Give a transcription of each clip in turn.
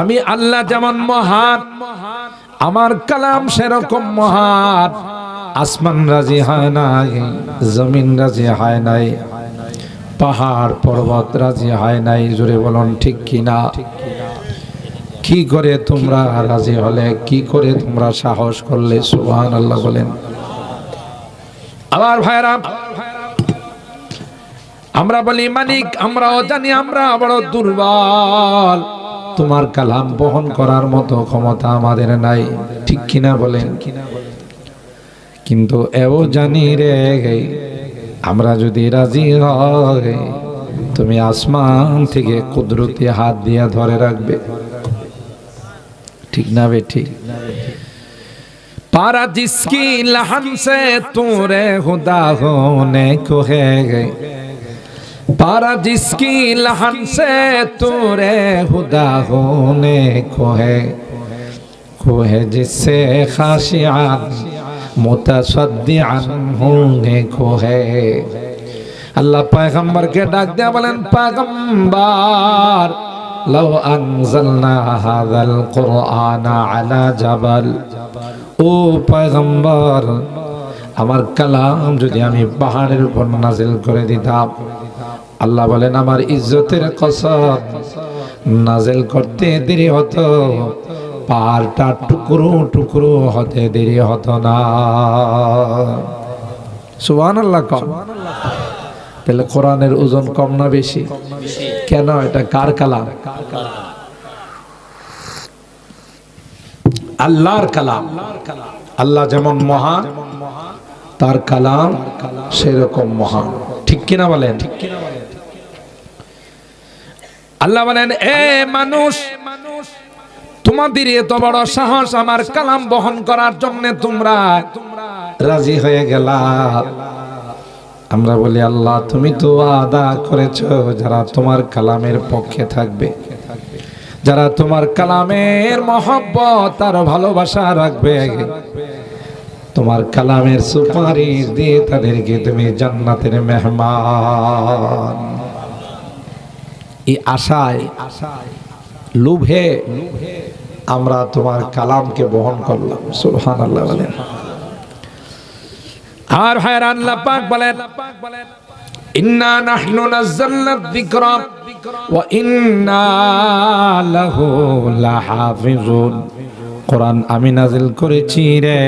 আমি আল্লাহ যেমন মহান, আমার কালাম সেরকম মহান। আসমান রাজি হয় নাই, জমিন রাজি হয় নাই, পাহাড়, পর্বত রাজি হয় নাই, জোরে বলুন ঠিক কিনা? কি করে তোমরা রাজি হলে, কি করে তোমরা সাহস করলে? সুবহান আল্লাহ বলেন। আবার ভাইরা আমরা বলি মানিক, আমরাও জানি আমরা বড় দুর্বল। তোমার কালাম বহন করার মতো ক্ষমতা আমাদের নাই ঠিক কিনা বলেন কিন্তু এও জানি রে আমরা যদি রাজি হয় তুমি আসমান থেকে কুদরতি হাত দিয়া ধরে রাখবে ঠিক না বে ঠিক पारा जिसकी लहन से तूरे खुदा होने को है पारा जिसकी लहन से तूरे खुदा होने को है को है जिससे खाशियान मुतसद्दिआन होने को है আল্লাহ পয়গম্বরকে ডাক দেয়া বলেন পয়গম্বর লাউ আনজালনা হাযাল কুরআনা আলা জাবাল ও পয়গম্বর আমার কালাম যদি আমি পাহাড়ের উপর নাজিল করে দিতাম আল্লাহ বলেন, আমার ইজ্জতের কসম নাজেল করতে দেরি হতো, পাহাড়টা টুকরো টুকরো হতে দেরি হতো না। সুবহানাল্লাহ কম তাহলে কোরআনের ওজন কম না বেশি? কেন? এটা কার কালাম? আল্লাহর কালাম। আল্লাহ যেমন মহান, তার কালাম সেরকম মহান। ঠিক কিনা বলেন? আল্লাহ বলেন, এ মানুষ, তোমাদের এত বড় সাহস আমার কালাম বহন করার জন্য তোমরা রাজি হয়ে গেলা। আমরা বলি, আল্লাহ, তুমি তো আদা করেছ যারা তোমার কালামের পক্ষে থাকবে। যারা তোমার কালামের মহব্বত আর ভালোবাসা রাখবে। তোমার কালামের সুপারিশ দিয়ে তাদেরকে তুমি জান্নাতের মেহমান এই আশায়, লোভে আমরা তোমার কালামকে বহন করলাম। সুবহান আল্লাহ বলেন। আর ভাইরা আল্লাহ পাক বলেন, ইন্না নাহনু নাযালনা যিকরা ওয়া ইন্না লাহু লাহাফিজুন। কোরআন আমি নাজিল করেছি রে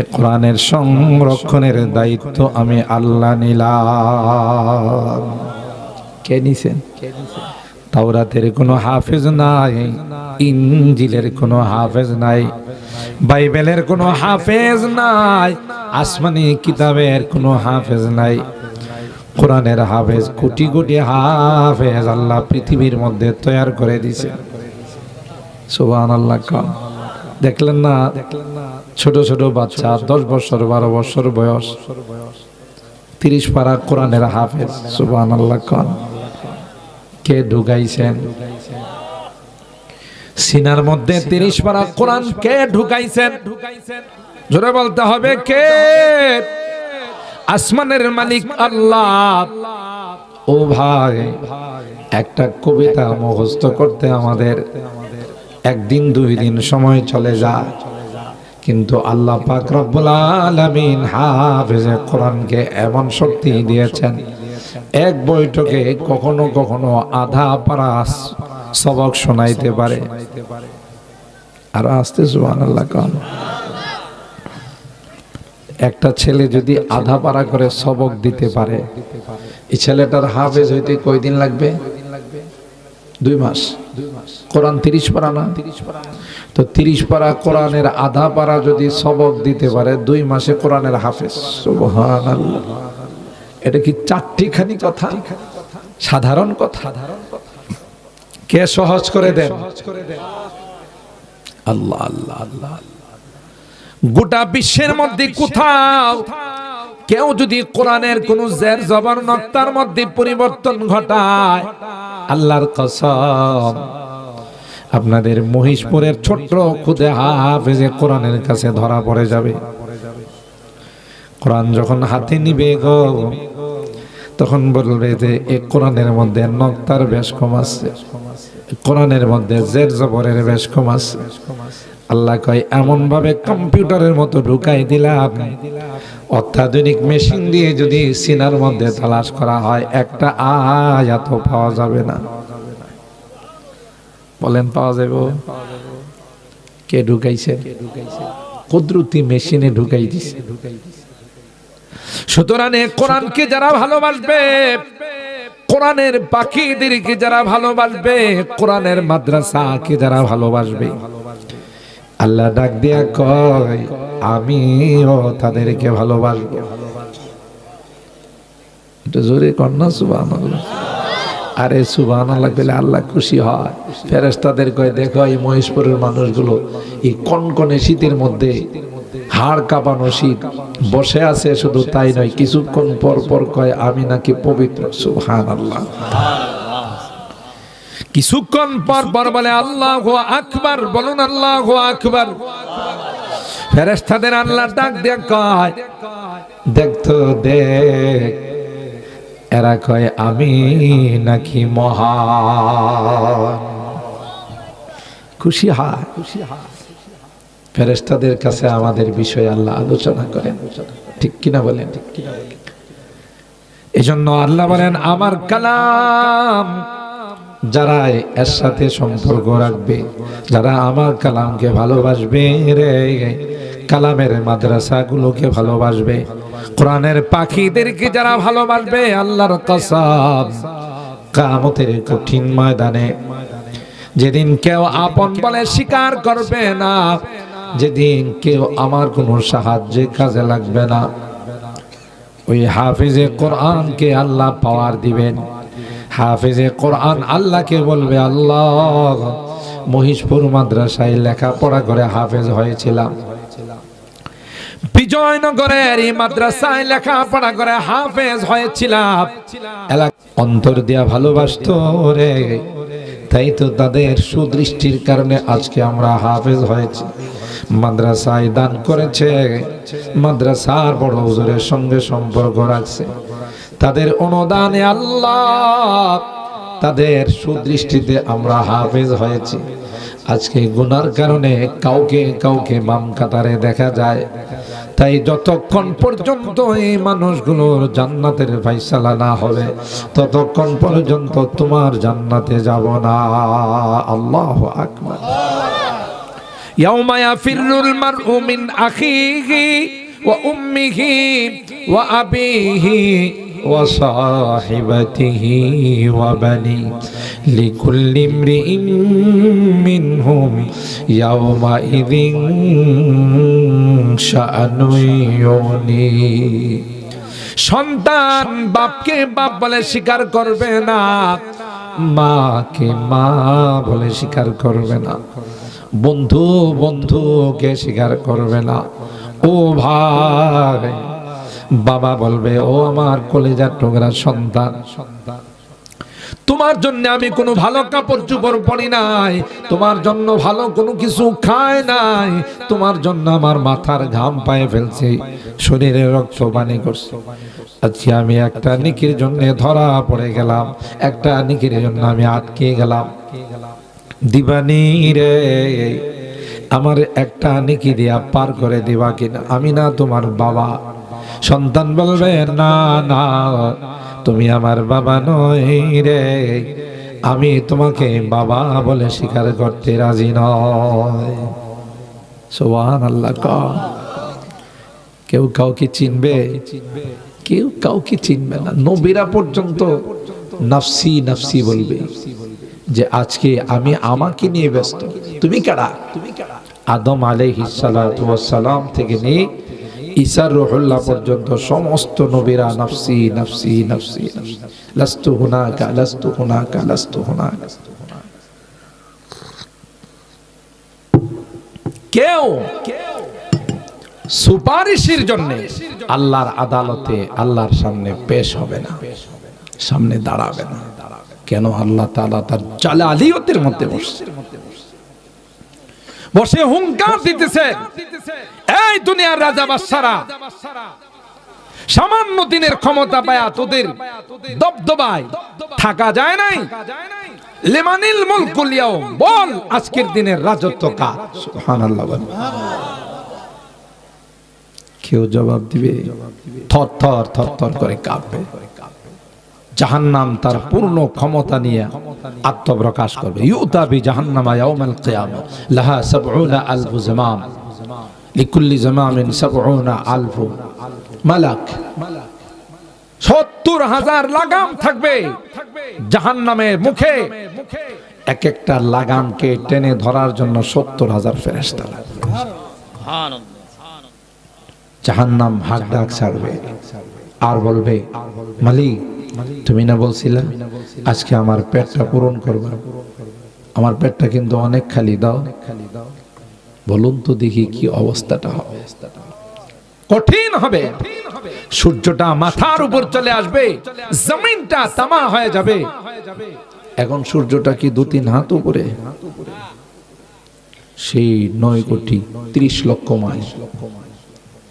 এ কোরআনের সংরক্ষণের দায়িত্ব আমি আল্লাহ নিলাম। কে নিছেন? তাওরাতের কোনো হাফেজ নাই ইঞ্জিলের কোনো হাফেজ নাই, বাইবেলের কোনো হাফেজ নাই, আসমানি কিতাবের কোনো হাফেজ নাই। কোরআনের হাফেজ কোটি কোটি হাফেজ আল্লাহ পৃথিবীর মধ্যে তৈয়ার করে দিছে। সুবহান আল্লাহ কম দেখলেন না? ছোট ছোট বাচ্চা, দশ বছর, বারো বছর বয়স, তিরিশ পারা কোরআনের হাফেজ। সুবহান আল্লাহ কম কে ঢুকাইছেন? সিনার মধ্যে তিরিশ পারা কোরআন কে ঢুকাইছেন? জোরে বলতে হবে কে? আসমানের মালিক আল্লাহ। ও ভাই, একটা কবিতা মুখস্থ করতে আমাদের একদিন, দুই দিন সময় চলে যায়। কিন্তু আল্লাহ পাক রব্বুল আলামিন হাফেজে কোরআনকে এমন শক্তি দিয়েছেন এক বৈঠকে কখনো কখনো আধা পারা সবক শোনাইতে পারে। আর আসতে একটা ছেলে যদি আধা পারা করে সবক দিতে পারে, এই ছেলেটার হাফেজ হইতে কয়দিন লাগবে? দুই মাস। কোরআন তিরিশ পারা না? তো তিরিশ পারা কোরআনের আধা পারা যদি সবক দিতে পারে, দুই মাসে কোরআনের হাফেজ। সুবহানাল্লাহ। এটা কি চারটি খানি কথা? সাধারণ কথা? কে সহজ করে দেন? আল্লাহ আল্লাহ আল্লাহ গোটা বিশ্বের মধ্যে কোথাও কেউ যদি কোরআনের কোন জের জবর নক্তার মধ্যে পরিবর্তন ঘটায় আল্লাহর কসম আপনাদের মহিষপুরের ছোট্ট খুদে হাফেজে কোরআনের কাছে ধরা পড়ে যাবে। কোরআন যখন হাতে নিবে গো, তখন বলবে যে এ কোরআনের মধ্যে নক্তার বেশ কম আছে। কোরআনের মধ্যে জের জবরের বেশ কম আছে। আল্লাহ কয় এমন ভাবে কম্পিউটারের মতো ঢুকাই দিলাম। অত্যাধুনিক মেশিন দিয়ে যদি সিনার মধ্যে তালাশ করা হয়, একটা আয়াত পাওয়া যাবে না। বলেন, পাওয়া যাবে? কে ঢুকাইছে? কুদরতি মেশিনে ঢুকাই দিছে। সুতরাং কোরআনকে যারা ভালোবাসবে, কোরআনের পাখিদেরকে যারা ভালোবাসবে, কোরআনের মাদ্রাসাকে যারা ভালোবাসবে। আল্লাহ ডাক দিয়া কয়, আমিও তাদেরকে ভালোবাসবো। একটু জোরে কন্যা সুবাহ আরে সুবাহ পেলে আল্লাহ খুশি হয়। ফেরেস্তাদের কয়, দেখো এই মহেশপুরের মানুষগুলো এই কনকনে শীতের মধ্যে হাড় কাঁপানো শীত। বসে আছে শুধু তাই নয়, কিছুক্ষণ পর পর কয়, আমি নাকি পবিত্র সুহান আল্লাহ কিছুক্ষণ পর পর বলে, আল্লাহ আকবার বলুন, আল্লাহ আকবার ফেরেস্তাদের আল্লাহ ডাক দিয়ে কয় দেখতো দেখ, এরা কয়, আমি নাকি মহান খুশি হা খুশি হয়। ফেরেস্তাদের কাছে আমাদের বিষয়ে আল্লাহ আলোচনা করেন। ঠিক কিনা বলেন? বলেন এজন্য আল্লাহ বলেন, আমার কালাম যারা এর সাথে সম্পর্ক রাখবে, যারা আমার কালামকে ভালোবাসবে রে, কালামের মাদ্রাসাগুলোকে ভালোবাসবে, কোরআনের পাখিদেরকে যারা ভালোবাসবে, আল্লাহর কসম কামতের কঠিন ময়দানে যেদিন কেউ আপন বলে স্বীকার করবে না যেদিন কেউ আমার কোনো সাহায্যে কাজে লাগবে না। ওই হাফিজে কোরআনকে আল্লাহ পাওয়ার দিবেন। হাফিজে কোরআন আল্লাহকে বলবে, আল্লাহ মহিষপুর মাদ্রাসায় লেখাপড়া করে হাফেজ হয়েছিলাম। বিজয়নগরের এই মাদ্রাসায় লেখাপড়া করে হাফেজ হয়েছিলাম। অন্তর দিয়া ভালোবাসত রে। তাই তো তাদের সুদৃষ্টির কারণে আজকে আমরা হাফেজ হয়েছি। মাদ্রাসায় দান করেছে, মাদ্রাসার বড় হুজুরের সঙ্গে সম্পর্ক রাখছে। তাদের অনুদানে আল্লাহ তাদের সুদৃষ্টিতে আমরা হাফেজ হয়েছি। আজকে গুনার কারণে কাউকে কাউকে বাম কাতারে দেখা যায়। তাই যতক্ষণ পর্যন্ত এই মানুষগুলোর জান্নাতের ফাইসালা না হবে, ততক্ষণ পর্যন্ত তোমার জান্নাতে যাব না। আল্লাহ আকবার। ইয়াউমায়া ফিরুল মারউ মিন আখিহি ওয়া উম্মিহি ওয়া আবিহি وصاحبته وبنيه لكل امرئ منهم يومئذ شأن يغنيه সন্তান বাপকে বাপ বলে স্বীকার করবে না মাকে মা বলে স্বীকার করবে না বন্ধু বন্ধুকে স্বীকার করবে না ও ভাই বাবা বলবে, ও আমার কলেজার টুকরা সন্তান। সন্তান তোমার জন্য আমি কোনো ভালো কাপড় চোপড় পরি নাই। তোমার জন্য ভালো কোনো কিছু খায় নাই। তোমার জন্য আমার মাথার ঘাম পায়ে ফেলছে। শরীরে রক্ত পানি করছে। আজকে আমি একটা নিকির জন্য ধরা পড়ে গেলাম। একটা নিকির জন্য আমি আটকে গেলাম। দিবানি রে আমার একটা নিকি দিয়া পার করে দিবা কিনা? আমি না তোমার বাবা। সন্তান বলবে, না না, তুমি আমার বাবা নই রে। আমি তোমাকে বাবা বলে স্বীকার করতে রাজি নয় সোহান আল্লাহ কেউ কাউকে চিনবে? কেউ কাউকে চিনবে না। নবীরা পর্যন্ত নাফসি নাফসি বলবে যে, আজকে আমি আমাকে নিয়ে ব্যস্ত। তুমি কারা? তুমি কারা আদম আলাইহিসালাম থেকে নিয়ে ঈসার রহুল্লাহ পর্যন্ত সমস্ত নবীরা নাফসি নাফসি নাফসি। লাস্তু হুনাকা লাস্তু হুনাকা লাস্তু হুনাকা। কেউ সুপারিশের জন্য আল্লাহর আদালতে আল্লাহর সামনে পেশ হবে না, সামনে দাঁড়াবে না। কেন? আল্লাহ তাআলা তার জালালিয়তের মধ্যে বসছে। বসে হুঙ্কার দিতেছে। এই দুনিয়ার রাজা বাদশারা, সামান্য দিনের ক্ষমতা পায়া তোদের দবদবায় থাকা যায় নাই। লিমানিল মুলকুল ইয়াউম বল আজকের দিনের রাজত্ব কার? সুবহানাল্লাহ। কেউ জবাব দিবে? থর থর থর থর করে কাঁপবে। জাহান্নাম তার পূর্ণ ক্ষমতা নিয়ে আত্মপ্রকাশ করবে। ইউতা বি জাহান্নামা ইয়াউমাল কিয়ামা, লাহা সাবউনা আলফু জামাম। লিকুল্লি জামামিন সাবউনা আলফু মালাক। সত্তর হাজার লাগাম থাকবে জাহান্নামের মুখে। এক একটা লাগামকে টেনে ধরার জন্য সত্তর হাজার ফেরেস্তা লাগবে। জাহান্নাম হাক ডাক ছাড়বে। আর বলবে, মালিক তুমি না বলছিলে? আজকে আমার পেটটা পূরণ করবে। আমার পেটটা কিন্তু অনেক খালি দাও। বলুন তো দেখি কি অবস্থাটা হবে। কঠিন হবে। সূর্যটা মাথার উপর চলে আসবে। জমিনটা তামা হয়ে যাবে। এখন সূর্যটা কি দু তিন হাত উপরে? সেই নয় কোটি ত্রিশ লক্ষ মাইল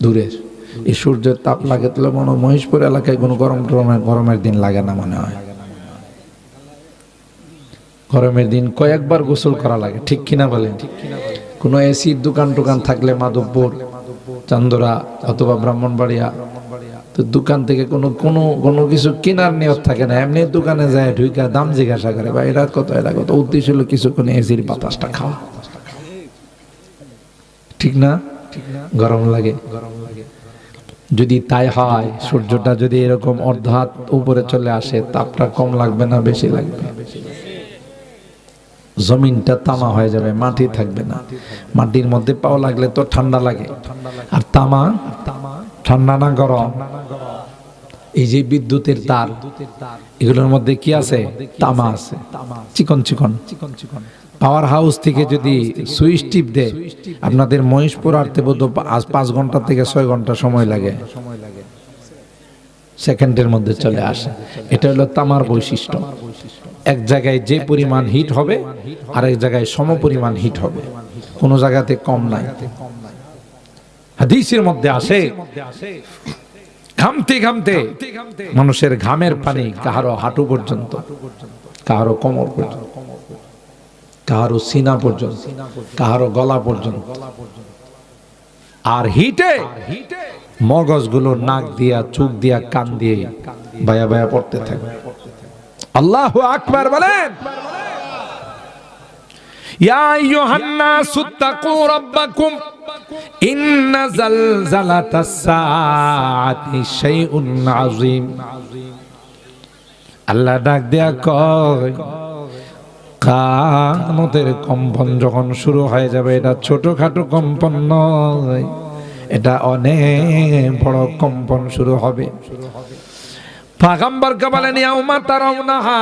দূরের। এই সূর্যের তাপ লাগে তাহলে মনে মহেশপুর এলাকায়, কোনো গরম টরমের গরমের দিন লাগে না মনে হয়। গরমের দিন কয়েকবার গোসল করা লাগে, ঠিক কিনা বলেন কোনো এসির দোকান টোকান থাকলে মাধবপুর, চান্দরা অথবা ব্রাহ্মণবাড়িয়া, তো দোকান থেকে কোনো কোনো কোনো কিছু কেনার নিয়ত থাকে না। এমনি দোকানে যায়, ঢুইকা দাম জিজ্ঞাসা করে বা এরা কত এরা কত? উদ্দেশ্য হলো কিছুক্ষণ এসির বাতাসটা খাওয়া। ঠিক না? গরম লাগে গরম লাগে। যদি তাই হয়, সূর্যটা যদি এরকম অর্ধাত উপরে চলে আসে তাপটা কম লাগবে না, বেশি লাগবে? জমিনটা তামা হয়ে যাবে, মাটি থাকবে না। মাটির মধ্যে পাও লাগলে তো ঠান্ডা লাগে। আর তামা? ঠান্ডা না গরম? এই যে বিদ্যুতের তার এগুলোর মধ্যে কি আছে? তামা আছে। চিকন চিকন। চিকন চিকন। পাওয়ার হাউস থেকে যদি সুইচ টিপ দেয় আপনাদের মহেশপুর আরতে বোধ আজ পাঁচ ঘণ্টা থেকে ছয় ঘণ্টা সময় লাগে। সেকেন্ডের মধ্যে চলে আসে। এটা হলো তামার বৈশিষ্ট্য। এক জায়গায় যে পরিমাণ হিট হবে আর এক জায়গায় সম পরিমাণ হিট হবে। কোনো জায়গাতে কম নাই। হাদিসের মধ্যে আসে। ঘামতে ঘামতে মানুষের ঘামের পানি কাহারো হাঁটু পর্যন্ত কাহারো কোমর পর্যন্ত কাহারো সিনা পর্যন্ত কাহারো গলা পর্যন্ত। আর হিটে মগজগুলো নাক দিয়া চোখ দিয়া কান দিয়ে বায়া বায়া পড়তে থাকে। আল্লাহ আকবার বলেন। ইয়া ইন্না আল্লাহ ডাক দেয়া কয় কামতের কম্পন যখন শুরু হয়ে যাবে, এটা ছোটখাটো কম্পন নয়, এটা অনেক বড় কম্পন শুরু হবে। পাগাম্বার কাবালেন ইয়াউমা তারাউনাহা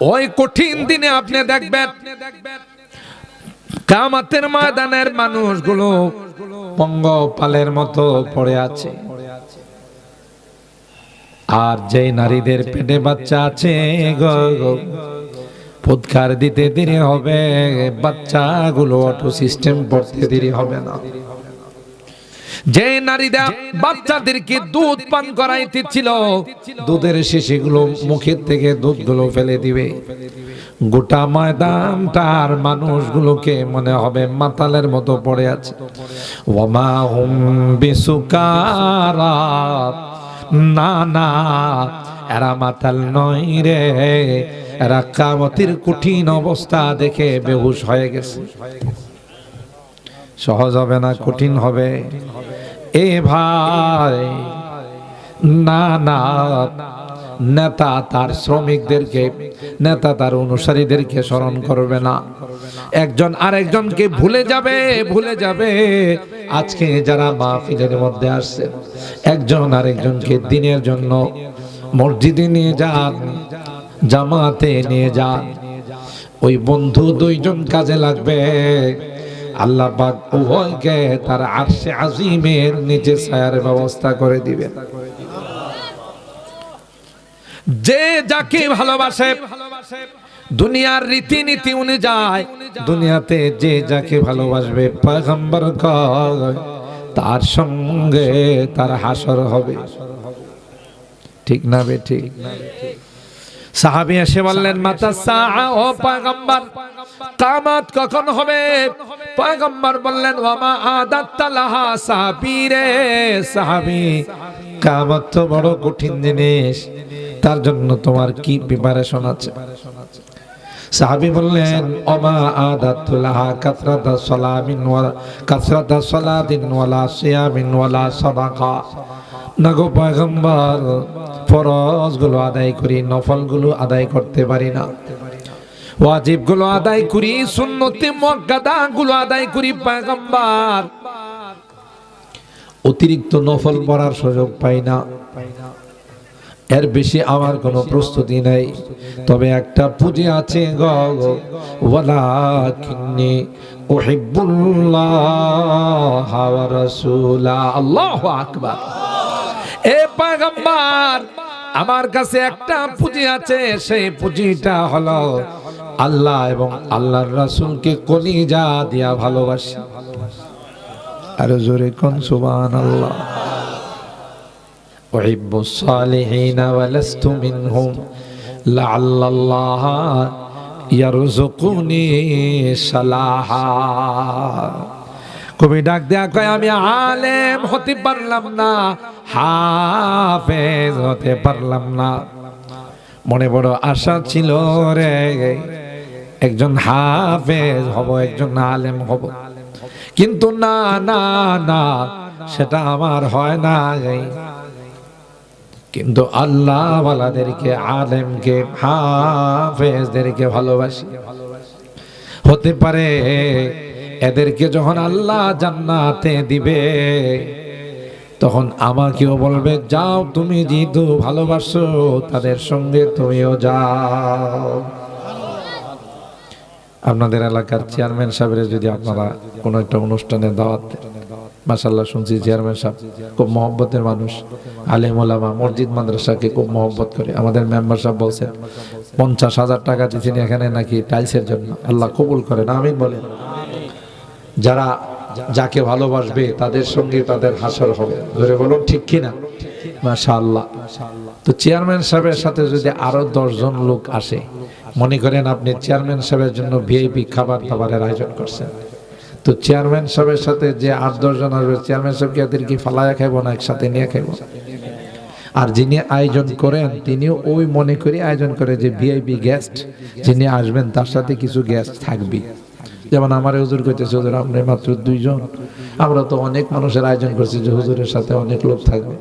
ওই কঠিন দিনে আপনি দেখবেন কামাতের ময়দানের মানুষগুলো পঙ্গপালের মতো পড়ে আছে। আর যে নারীদের পেটে বাচ্চা আছে ফুৎকার দিতে দেরি হবে বাচ্চাগুলো অটো সিস্টেম পড়তে দেরি হবে না। যে নারীরা বাচ্চাদেরকে দুধ পান করাইতে ছিল দুধের শেষেগুলো মুখের থেকে দুধগুলো ফেলে দিবে। গোটা ময়দানটার মানুষগুলোকে মনে হবে মাতালের মতো পড়ে আছে। ওমা হুম বিসুকারা না না, এরা মাতাল নয় রে। এরা কামতির কঠিন অবস্থা দেখে বেহুশ হয়ে গেছে। সহজ হবে না, কঠিন হবে। এ ভাই, না না, নেতা তার শ্রমিকদেরকে, নেতা তার অনুসারীদেরকে স্মরণ করবে না। একজন আরেকজনকে ভুলে যাবে ভুলে যাবে। আজকে যারা মাহফিলের মধ্যে আসছে, একজন আরেকজনকে দিনের জন্য মসজিদে নিয়ে যান, জামাতে নিয়ে যান। ওই বন্ধু দুইজন কাজে লাগবে। আল্লাহ পাক উভয়কে তার আরশে আজিমের নিচে ছায়ার ব্যবস্থা করে দিবে যে যাকে ভালোবাসে, দুনিয়ার রীতিনীতি অনুযায়ী দুনিয়াতে যে যাকে ভালোবাসবে পয়গম্বর তার সঙ্গে তার হাসর হবে। ঠিক না বে ঠিক? সাহাবি এসে বললেন মাতা সাআ ও পয়গম্বর কামাত কখন হবে? পয়গম্বর বললেন, ওয়ামা আদাত্তা লাহা সাহাবী রে সাহাবী কামাত তো বড় কঠিন জিনিস। তার জন্য তোমার কি প্রিপারেশন আছে? সাহাবি বললেন ওমা আদাতু লাহা কাসরাতা সালামিন ওয়া, কাসরাতা সালাদিন ওয়ালা সিয়ামিন ওয়ালা সাদাকা। নগো পয়গম্বর, ফরজগুলো আদায় করি, নফলগুলো আদায় করতে পারি না। ওয়াজিবগুলো আদায় করি, সুন্নতে মুআক্কাদাগুলো আদায় করি পয়গম্বর অতিরিক্ত নফল পড়ার সুযোগ পাই না। এর বেশি আমার কোনো প্রস্তুতি নাই। তবে একটা পুঁজি আছে গো, ওয়ালাকিন্নি উহিব্বুল্লাহ ওয়া রাসূলা। আকবার। এ পয়গম্বর আমার কাছে একটা পুঁজি আছে সেই পুঁজিটা হলো আল্লাহ এবং আল্লাহর রাসূলকে কলিজা দিয়া ভালোবাসি আর জোরে কোন সুবহানাল্লাহ أحب الصالحين ولست منهم لعل الله يرزقني صلاحا কবি ডাক দেয়া কয়, আমি আলেম হতে পারলাম না, হাফেজ হতে পারলাম না। মনে বড় আশা ছিল রে, একজন হাফেজ হব, একজন আলেম হব। কিন্তু না না না, সেটা আমার হয় না কিন্তু আল্লাহ ওয়ালাদেরকে আলেমকে, হাফেজদেরকে ভালোবাসি। হতে পারে এদেরকে যখন আল্লাহ জান্নাতে দিবে, তখন আমাকেও বলবে, যাও, তুমি যেহেতু ভালোবাসো, তাদের সঙ্গে তুমিও যাও। আপনাদের এলাকার চেয়ারম্যান সাহেবের যদি আপনারা কোনো একটা অনুষ্ঠানে দাওয়াত মাসাল্লাহ শুনছি চেয়ারম্যান সাহেব খুব মহব্বতের মানুষ, আলেম ওলামা, মসজিদ মাদ্রাসাকে খুব মহব্বত করে। আমাদের মেম্বার সাহেব বলছেন, পঞ্চাশ হাজার টাকা দিচ্ছেন এখানে নাকি টাইলসের জন্য? আল্লাহ কবুল করেন, আমিন বলেন। যারা যাকে ভালোবাসবে তাদের সঙ্গে তাদের হাসর হবে। ধরে বলুন, ঠিক কিনা? মাশা আল্লাহ তো চেয়ারম্যান সাহেবের সাথে যদি আরও দশজন লোক আসে, মনে করেন আপনি চেয়ারম্যান সাহেবের জন্য ভিআইপি খাবার দাবারের আয়োজন করছেন। তো চেয়ারম্যান সাহেবের সাথে যে আট দশজন আসবে, চেয়ারম্যান সাহেবকে এদের কি ফালায়া খাইবো না, একসাথে নিয়ে খাইবো। আর যিনি আয়োজন করেন, তিনিও ওই মনে করে আয়োজন করে যে ভিআইপি গেস্ট যিনি আসবেন, তার সাথে কিছু গেস্ট থাকবে। যেমন আমার হুজুর কইতেছে, হুজুর, আপনি মাত্র দুইজন। আমরা তো অনেক মানুষের আয়োজন করছি যে হুজুরের সাথে অনেক লোক থাকবে।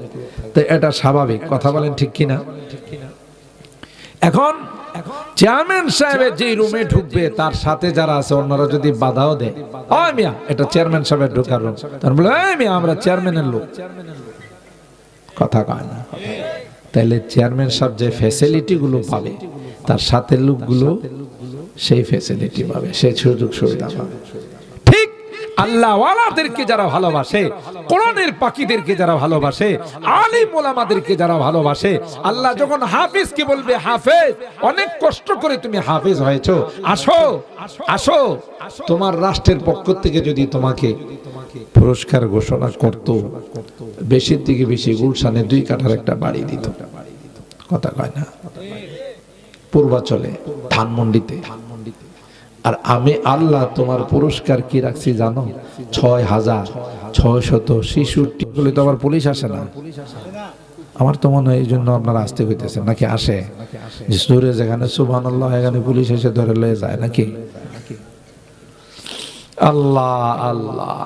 তো এটা স্বাভাবিক, কথা বলেন ঠিক কিনা? এখন চেয়ারম্যান সাহেবের যে রুমে ঢুকবে, তার সাথে যারা আছে, অন্যরা যদি বাধাও দেয়। মিয়া, এটা চেয়ারম্যান সাহেবের ঢোকার রুম। তার বলে মিয়া, আমরা চেয়ারম্যানের লোক। কথা কয় না। তাহলে চেয়ারম্যান সাহেব যে ফ্যাসিলিটি গুলো পাবে, তার সাথে লোকগুলো সেই ফ্যাসিলিটি পাবে, সেই সুযোগ সুবিধা পাবে। ঠিক আল্লাহ ওয়ালাদেরকে যারা ভালোবাসে, কোরআনের পাখিদেরকে যারা ভালোবাসে, আলিম ওলামাদেরকে যারা ভালোবাসে, আল্লাহ যখন হাফিজ কি বলবে, হাফেজ, অনেক কষ্ট করে তুমি হাফিজ হয়েছো, আসো আসো। তোমার রাষ্ট্রের পক্ষ থেকে যদি তোমাকে পুরস্কার ঘোষণা করত, বেশির থেকে বেশি গুলশানে দুই কাঠার একটা বাড়ি দিত। কথা কয় না? পূর্বাচলে ধানমন্ডিতে। আর আমি আল্লাহ তোমার পুরস্কার কি রাখছি জানো? ছয় হাজার ছয় শত শিশুটি বলে তো আবার পুলিশ আসে না। আমার তো মনে হয় এই জন্য আপনারা আসতে হইতেছেন নাকি আসে? সুরে যেখানে সুবান আল্লাহ এখানে পুলিশ এসে ধরে লয়ে যায়, নাকি? আল্লাহ আল্লাহ।